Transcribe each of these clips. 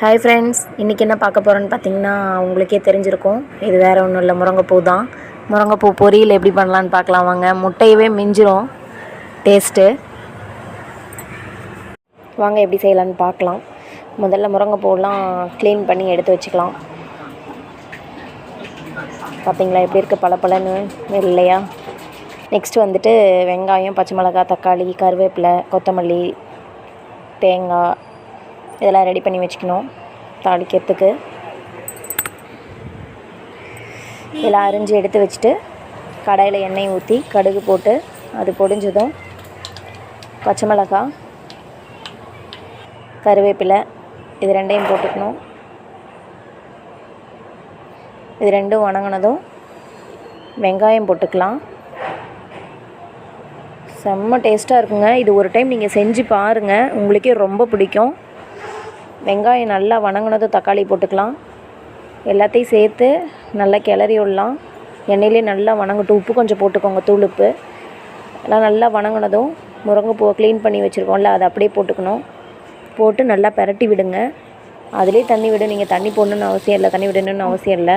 Hi friends இன்றைக்கி என்ன பார்க்க போகிறோன்னு பார்த்தீங்கன்னா உங்களுக்கே தெரிஞ்சிருக்கும். இது வேறு ஒன்றும் இல்லை முருங்கைப்பூ தான். முருங்கைப்பூ பொரியல் எப்படி பண்ணலான்னு பார்க்கலாம் வாங்க. முட்டையவே மிஞ்சிரும். டேஸ்ட்டு வாங்க எப்படி செய்யலான்னு பார்க்கலாம். முதல்ல முருங்கைப்பூலாம் க்ளீன் பண்ணி எடுத்து வச்சுக்கலாம். பார்த்தீங்களா எப்படி இருக்குது பளபளன்னு இல்லையா நெக்ஸ்ட்டு வந்துட்டு வெங்காயம் பச்சை மிளகாய் தக்காளி கருவேப்பிலை கொத்தமல்லி தேங்காய் இதெல்லாம் ரெடி பண்ணி வச்சுக்கணும். தாளிக்கிறதுக்கு. இதெல்லாம் அரிஞ்சு எடுத்து வச்சுட்டு கடையில் எண்ணெய் ஊற்றி கடுகு போட்டு அது பொடிஞ்சதும் பச்சை மிளகாய் கருவேப்பிலை இது ரெண்டையும் போட்டுக்கணும். இது ரெண்டும் வணங்கினதும் வெங்காயம் போட்டுக்கலாம். செம்ம டேஸ்ட்டாக இருக்குங்க. இது ஒரு டைம் நீங்கள் செஞ்சு பாருங்கள் உங்களுக்கே ரொம்ப பிடிக்கும். வெங்காயம் நல்லா வணங்கினதும் தக்காளி போட்டுக்கலாம். எல்லாத்தையும் சேர்த்து நல்லா கிளறி விடலாம். எண்ணெயிலே நல்லா வணங்கட்டும். உப்பு கொஞ்சம் போட்டுக்கோங்க தூள் உப்பு எல்லாம் நல்லா வணங்கினதும் முருங்கைப்பூவை க்ளீன் பண்ணி வச்சுருக்கோம்ல அதை அப்படியே போட்டுக்கணும். போட்டு நல்லா பெரட்டி விடுங்க. அதிலே தண்ணி விடு நீங்கள் தண்ணி போடணுன்னு அவசியம் இல்லை தண்ணி விடணும்னு அவசியம் இல்லை.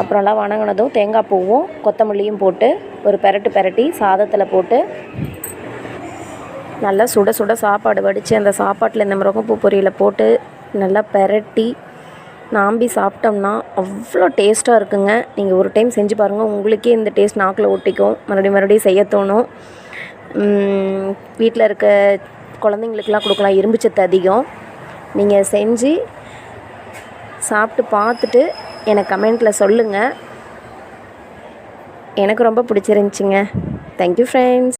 அப்புறம்லாம் வணங்கினதும் தேங்காய் பூவும் கொத்தமல்லியும் போட்டு ஒரு பெரட்டு பெரட்டி சாதத்தில் போட்டு நல்லா சுட சுட சாப்பாடு வடித்து அந்த சாப்பாட்டில் இந்த முருங்கைப்பூ பொரியலை போட்டு நல்லா பெரட்டி நாம்பி சாப்பிட்டோம்னா அவ்வளோ டேஸ்ட்டாக இருக்குங்க. நீங்கள் ஒரு டைம் செஞ்சு பாருங்கள் உங்களுக்கே இந்த டேஸ்ட் நாக்கில் ஒட்டிக்கும். மறுபடியும் மறுபடியும் செய்ய தோணும். வீட்டில் இருக்க குழந்தைங்களுக்கெல்லாம் கொடுக்கலாம். இரும்பு சத்து அதிகம். நீங்கள் செஞ்சு சாப்பிட்டு பார்த்துட்டு எனக்கு கமெண்ட்டில் சொல்லுங்கள் எனக்கு ரொம்ப பிடிச்சிருந்துச்சிங்க. Thank you friends